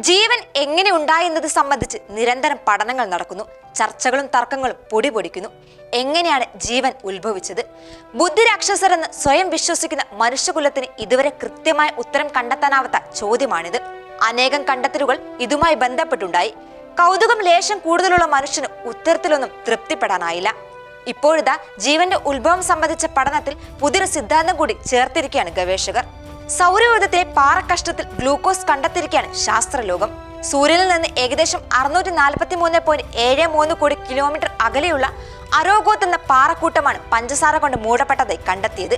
ജീവൻ എങ്ങനെ ഉണ്ടായെന്നത് സംബന്ധിച്ച് നിരന്തരം പഠനങ്ങൾ നടക്കുന്നു. ചർച്ചകളും തർക്കങ്ങളും പൊടി പൊടിക്കുന്നു. എങ്ങനെയാണ് ജീവൻ ഉത്ഭവിച്ചത്? ബുദ്ധിരാക്ഷസരെന്ന് സ്വയം വിശ്വസിക്കുന്ന മനുഷ്യകുലത്തിന് ഇതുവരെ കൃത്യമായ ഉത്തരം കണ്ടെത്താനാവാത്ത ചോദ്യമാണിത്. അനേകം കണ്ടെത്തലുകൾ ഇതുമായി ബന്ധപ്പെട്ടുണ്ടായി. കൗതുകം ലേശം കൂടുതലുള്ള മനുഷ്യന് ഉത്തരത്തിലൊന്നും തൃപ്തിപ്പെടാനായില്ല. ഇപ്പോഴിതാ ജീവന്റെ ഉത്ഭവം സംബന്ധിച്ച പഠനത്തിൽ പുതിയൊരു സിദ്ധാന്തം കൂടി ചേർത്തിരിക്കുകയാണ് ഗവേഷകർ. സൗരയൂഥത്തിലെ പാറക്കഷ്ടത്തിൽ ഗ്ലൂക്കോസ് കണ്ടെത്തിയിരിക്കുകയാണ് ശാസ്ത്രലോകം. സൂര്യനിൽ നിന്ന് ഏകദേശം അറുന്നൂറ്റി നാൽപ്പത്തി മൂന്ന് പോയിന്റ് ഏഴ് മൂന്ന് കോടി കിലോമീറ്റർ അകലെയുള്ള അരോഗോത്ത് എന്ന പാറക്കൂട്ടമാണ് പഞ്ചസാര കൊണ്ട് മൂടപ്പെട്ടതായി കണ്ടെത്തിയത്.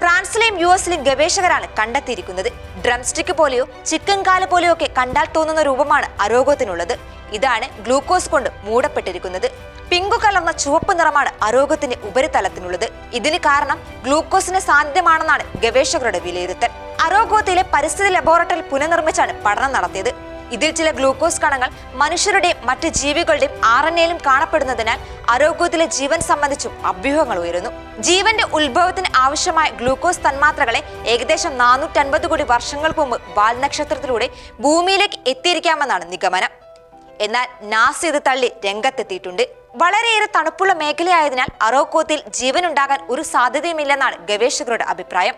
ഫ്രാൻസിലെയും യു എസിലെയും ഗവേഷകരാണ് കണ്ടെത്തിയിരിക്കുന്നത്. ഡ്രംസ്റ്റിക്ക് പോലെയോ ചിക്കൻ കാൽ പോലെയോ ഒക്കെ കണ്ടാൽ തോന്നുന്ന രൂപമാണ് അരോഗത്തിനുള്ളത്. ഇതാണ് ഗ്ലൂക്കോസ് കൊണ്ട് മൂടപ്പെട്ടിരിക്കുന്നത്. പിങ്കു കലർന്ന ചുവപ്പ് നിറമാണ് അരോഗത്തിന്റെ ഉപരിതലത്തിനുള്ളത്. ഇതിന് കാരണം ഗ്ലൂക്കോസിന് സാന്നിധ്യമാണെന്നാണ് ഗവേഷകരുടെ വിലയിരുത്തൽ. അരോഗോത്തിലെ പരിസ്ഥിതി ലബോറട്ടറിയിൽ പുനർനിർമ്മിച്ചാണ് പഠനം നടത്തിയത്. ഇതിൽ ചില ഗ്ലൂക്കോസ് കണങ്ങൾ മനുഷ്യരുടെയും മറ്റ് ജീവികളുടെയും ആർ എൻ എയിലും കാണപ്പെടുന്നതിനാൽ ആരോഗ്യത്തിലെ ജീവൻ സംബന്ധിച്ചും അഭ്യൂഹങ്ങൾ ഉയരുന്നു. ജീവന്റെ ഉത്ഭവത്തിന് ആവശ്യമായ ഗ്ലൂക്കോസ് തന്മാത്രകളെ ഏകദേശം നാനൂറ്റൻപത് കോടി വർഷങ്ങൾക്ക് മുമ്പ് വാൽനക്ഷത്രത്തിലൂടെ ഭൂമിയിലേക്ക് എത്തിയിരിക്കാമെന്നാണ് നിഗമനം. എന്നാൽ നാസി ഇത് തള്ളി രംഗത്തെത്തിയിട്ടുണ്ട്. വളരെയേറെ തണുപ്പുള്ള മേഖലയായതിനാൽ അറോക്കോത്തിൽ ജീവൻ ജീവനുണ്ടാകാൻ ഒരു സാധ്യതയുമില്ലെന്നാണ് ഗവേഷകരുടെ അഭിപ്രായം.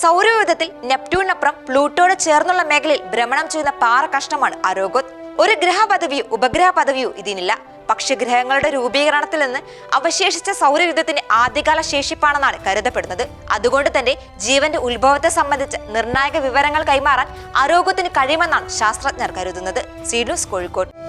സൗരയൂഥത്തിൽ നെപ്റ്റ്യൂണിനപ്പുറം പ്ലൂട്ടോട് ചേർന്നുള്ള മേഖലയിൽ ഭ്രമണം ചെയ്യുന്ന പാറ കഷ്ണമാണ് അരോഗോത്ത് ഒരു ഗ്രഹ പദവിയോ ഉപഗ്രഹ പദവിയോ ഇതിനില്ല. പക്ഷേ ഗ്രഹങ്ങളുടെ രൂപീകരണത്തിൽ നിന്ന് അവശേഷിച്ച സൗരയുദ്ധത്തിന്റെ ആദ്യകാല ശേഷിപ്പാണെന്നാണ് കരുതപ്പെടുന്നത്. അതുകൊണ്ട് തന്നെ ജീവന്റെ ഉത്ഭവത്തെ സംബന്ധിച്ച് നിർണായക വിവരങ്ങൾ കൈമാറാൻ അരോഗത്തിന് കഴിയുമെന്നാണ് ശാസ്ത്രജ്ഞർ കരുതുന്നത്. സീഡൂസ് കോഴിക്കോട്.